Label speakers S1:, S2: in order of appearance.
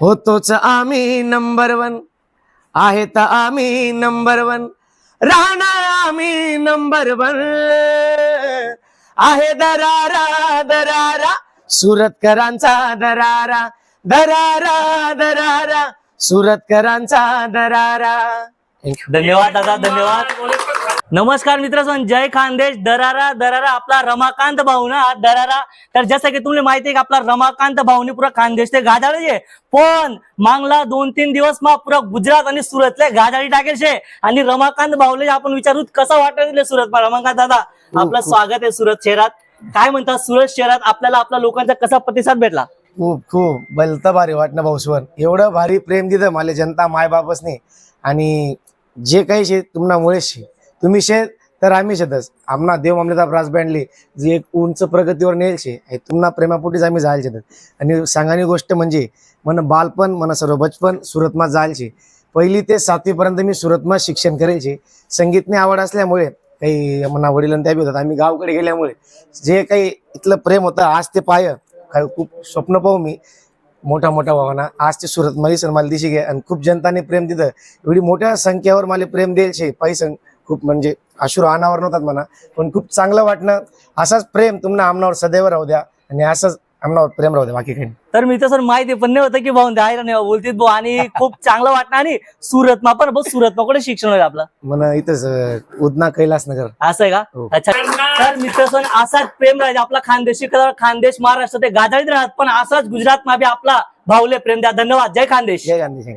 S1: होतोच आम्ही number one. आहे तर आम्ही नंबर वन. राहणार आम्ही नंबर वन. आहे दरारा दरारा. सुरतकरांचा दरारा दरारा दरारा. सुरतकरांचा दरारा.
S2: धन्यवाद दादा धन्यवाद. नमस्कार मित्र जय खानदेश. दरारा दरारा आपला रमाकांत भाऊ ना दरारा. तर जसं की तुम्हाला माहिती आहे की आपला रमाकांत भाऊनी पुरा खानदेश ते गाजाळे आहे. पण मागला दोन तीन दिवस मग पुरा गुजरात आणि सुरतले गाजाळी टाकेल शे आणि रमाकांत भाऊले आपण विचारू कसा वाटत सुरत रमाकांत दादा आपलं स्वागत आहे सुरत शहरात. काय म्हणतात सुरत शहरात आपल्याला आपल्या लोकांचा कसा प्रतिसाद भेटला?
S1: खूप खूप. भलतं भारी वाटणं भाऊसवर एवढं भारी प्रेम दिलं मला जनता माय बापसने आणि जे काही शे तुम्हाला शे तुम्ही शे तर आम्ही शेतच आमना देव आमलेता ब्रास बँडली जे एक उंच प्रगतीवर नेल शे हे तुम्हाला प्रेमापोटीच आम्ही जायला शेतात आणि सांगानी गोष्ट म्हणजे मन बालपण मन सर्व बचपन सुरतमा जायला शे पहिली ते सातवीपर्यंत मी सुरतमा शिक्षण करेल शे संगीतने आवड असल्यामुळे काही मना वडील त्या बी होतात. आम्ही गावकडे गेल्यामुळे जे काही इथलं प्रेम होतं आज ते पाय काय खूप स्वप्न पाहू मी. मोठा मोठा भावना. आज ते सुरत मध्ये सर मला दिशी घ्या आणि खूप जनताने प्रेम दिलं. एवढी मोठ्या संख्येवर मला प्रेम देईल शे पैसे खूप म्हणजे अश्रू अनावर नव्हतात म्हणा पण खूप चांगलं वाटणं असाच प्रेम तुम्हाला आमनावर सदैव राहू द्या आणि असंच आमनावर प्रेम राहू द्या बाकी काही.
S2: तर मी तर सर माहिती पण नाही होतं की भाऊ द्यायला नाही बोलतीत भाऊ आणि खूप चांगलं वाटणं आणि सुरतमा पण बघ सुरतमा कुठे शिक्षण होईल आपलं?
S1: मन इथंच अं, उदना कैलास नगर
S2: असं आहे का?
S1: हो.
S2: अच्छा. तर मित्र सण असाच प्रेम राहायचा आपला खानदेशी कलर खानदेश महाराष्ट्र ते गाजाळीत राहत पण असाच गुजरात मा बी आपला भाऊले प्रेम द्या. धन्यवाद. जय खानदेश.
S1: जय गांधी.